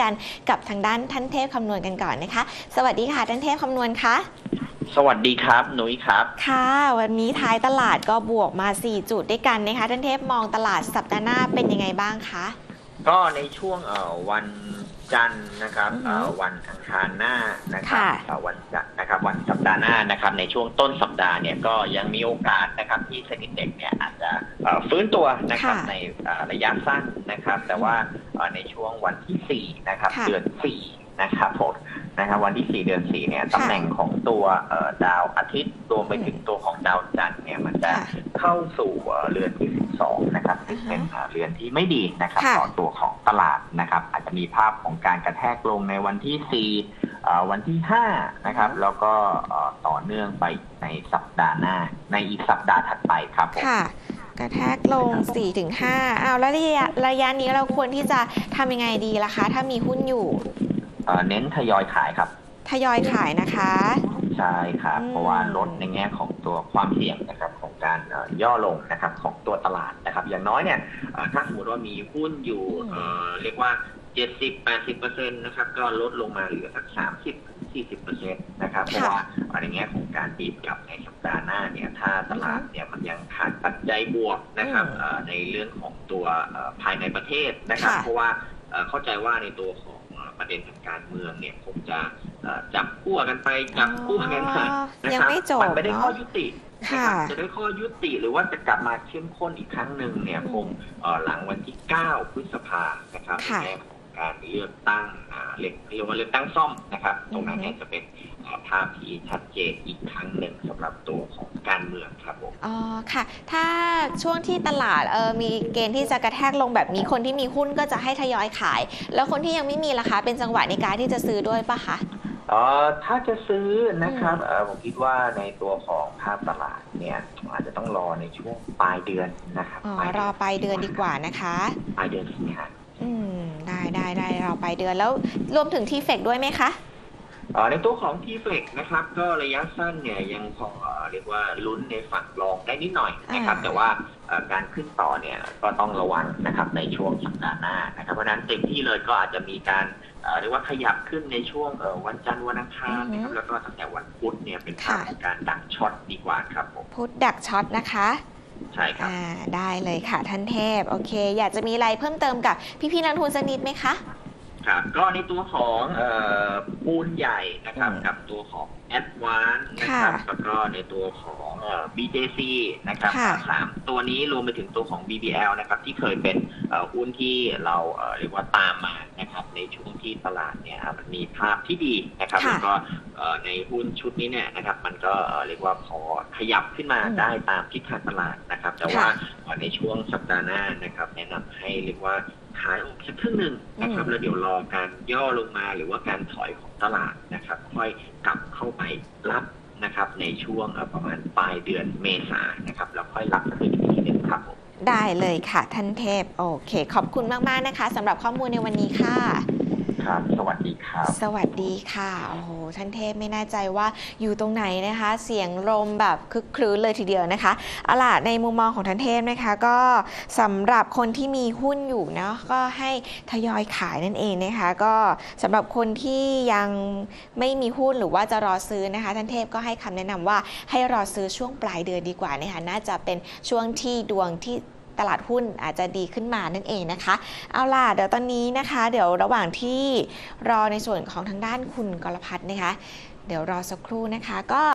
กันกับทางด้านท่านเทพคำนวณกันก่อนนะคะ สวัสดีค่ะท่านเทพคำนวณคะสวัสดีครับหนุ้ยครับ ค่ะ วันนี้ท้ายตลาดก็บวกมา 4 จุดด้วยกันนะคะท่านเทพมองตลาดสัปดาห์หน้าเป็นยังไงบ้างคะก็ในช่วงเอ่อวัน จันทร์นะครับอือฮึเอ่อวันอังคารหน้านะครับค่ะเอ่อวันจันทร์นะครับ วันสัปดาห์หน้านะครับ ในช่วงต้นสัปดาห์เนี่ยก็ยังมีโอกาสนะครับที่เซ็นดิเด็กเนี่ยอาจจะเอ่อฟื้นตัวนะครับค่ะในเอ่อระยะสั้นนะครับ แต่ว่าเอ่อในช่วงวันที่4นะครับค่ะ เดือน4 นะครับผมนะครับวันที่ 4 เดือน 4 เนี่ยตำแหน่งของตัวเอ่อดาวอาทิตย์รวมไปถึงตัวของดาวจันทร์เนี่ยมันจะค่ะเข้าสู่เอ่อเรือนที่ 12 นะครับซึ่งเป็นเอ่อเรือนที่ไม่ดีนะครับค่ะต่อตัวของตลาดนะครับ อาจจะมีภาพของการกระแทกลงในวันที่4เอ่อวันที่ 5 นะครับ แล้วก็เอ่อต่อเนื่องไปในสัปดาห์หน้า ในอีกสัปดาห์ถัดไปครับผมค่ะกระแทกลง 4-5อ้าวแล้วระยะระยะนี้เราควรที่จะทำยังไงดีล่ะคะ ถ้ามีหุ้นอยู่ เอ่อเน้นทยอยขายครับทยอยขายนะคะ ใช่ครับ อืม เพราะว่าลดในแง่ของตัวความเสี่ยงนะครับของการเอ่อย่อลงนะครับของตัวตลาดนะครับ อย่างน้อยเนี่ยเอ่อถ้าสมมติว่ามีหุ้นอยู่เอ่อเรียกว่า 70-80%นะครับก็ลดลงมาเหลือสัก 30-40%นะครับเพราะว่าเอ่อในแง่ของการดีดกลับในสัปดาห์หน้าเนี่ยถ้าตลาดเนี่ยมันยังขาดปัจจัยบวกนะครับอืมเอ่อในเรื่องของตัวเอ่อภายในประเทศนะครับ ค่ะ เพราะว่าเอ่อเข้าใจว่าในตัวของเอ่อ ประเด็นทางการเมืองเนี่ยคงจะเอ่อจับคู่กันไปจับคู่กันมาอ๋อนะยังครับไม่จบมันไม่ได้ข้อเนาะยุตินะค่ะครับจะได้ข้อยุติหรือว่าจะกลับมาเข้มข้นอีกครั้งหนึ่งเนี่ยอืมคงเอ่อหลังวันที่ 9 พฤษภานะครับในค่ะแง่ของการเลือกตั้งอ่าเรียกเรียกว่าเลือกตั้งซ่อมนะครับ ตรงนั้นอือฮึเนี่ยจะเป็นเอ่อภาพที่ชัดเจนอีกครั้งหนึ่งสำหรับตัวของ การเมืองครับผมอ๋อค่ะ ถ้าช่วงที่ตลาดเออมีเกณฑ์ที่จะกระแทกลงแบบนี้คนที่มีหุ้นก็จะให้ทยอยขาย แล้วคนที่ยังไม่มีล่ะคะเป็นจังหวะในการที่จะซื้อด้วยปะคะเอ่อถ้าจะซื้อนะครับเอ่อผมคิดว่าในตัวของภาพตลาดเนี่ยอาจจะต้องรอในช่วงปลายเดือนนะครับอ๋อปลายรอไปเดือนดีกว่านะคะปลายเดือนสิงหาอืมได้ได้ได้รอไปเดือนแล้วรวมถึงที่เฟกด้วยไหมคะเอ่อ ในตัวของทีเฟกนะครับ ก็ระยะสั้นเนี่ยยังพอเอ่อเรียกว่าลุ้นในฝั่งรองได้นิดหน่อยนะครับอ่าแต่ว่าเอ่อการขึ้นต่อเนี่ยก็ต้องระวังนะครับในช่วงสัปดาห์หน้านะครับเพราะฉะนั้นเต็มที่เลยก็อาจจะมีการเอ่อเรียกว่าขยับขึ้นในช่วงเอ่อวันจันทร์วันอังคารนะครับแล้วก็ตั้งแต่วันพุธเนี่ยเป็นภาพของการดักช็อตดีกว่าครับผมพุทธดักช็อตนะคะใช่ครับอ่าได้เลยค่ะท่านเทพ โอเค อยากจะมีอะไรเพิ่มเติมกับพี่ๆนักลงทุนสักนิดไหมคะ ครับก็ในตัวของเอ่อปูนใหญ่นะครับ อืม กับตัวของ a d v a n c e นะครับค่ะแล้วก็ในตัวของเอ่อ BJC นะครับค่ะ สามตัวนี้รวมไปถึงตัวของ BBL นะครับ ที่เคยเป็นเอ่อหุ้นที่เราเอ่อเรียกว่าตามมานะครับ ในช่วงที่ตลาดเนี่ยมันมีภาพที่ดีนะครับ ค่ะแล้วก็เอ่อในหุ้นชุดนี้เนี่ยนะครับ มันก็เอ่อเรียกว่าพอขยับขึ้นมาอืมได้ตามทิศทางตลาดนะครับ แต่ว่า ค่ะเอ่อในช่วงสัปดาห์หน้านะครับ แนะนำให้เรียกว่า ขายออกสักครึ่งหนึ่งนะครับอืมแล้วเดี๋ยวรอการย่อลงมาหรือว่าการถอยของตลาดนะครับ ค่อยกลับเข้าไปรับนะครับ ในช่วงเอ่อประมาณปลายเดือนเมษายนนะครับ แล้วค่อยรับคืนอีกทีหนึงครับผมได้เลยค่ะท่านเทพ โอเค ขอบคุณมาก ๆ นะคะสำหรับข้อมูลในวันนี้ค่ะ ครับ สวัสดีครับ สวัสดีค่ะ โอ้โห ท่านเทพไม่แน่ใจว่าอยู่ตรงไหนนะคะ เสียงลมแบบคึกครื้นเลยทีเดียวนะคะเอาล่ะในมุมมองของท่านเทพนะคะ ก็สำหรับคนที่มีหุ้นอยู่เนาะ ก็ให้ทยอยขายนั่นเองนะคะ ก็สำหรับคนที่ยังไม่มีหุ้นหรือว่าจะรอซื้อนะคะ ท่านเทพก็ให้คำแนะนำว่าให้รอซื้อช่วงปลายเดือนดีกว่านะคะ น่าจะเป็นช่วงที่ดวงที่ ตลาดหุ้นอาจจะดีขึ้นมานั่นเองนะคะ เอาล่ะเดี๋ยวตอนนี้นะคะ เดี๋ยวระหว่างที่รอในส่วนของทางด้านคุณกรพัฒน์นะคะ เดี๋ยวรอสักครู่นะคะก็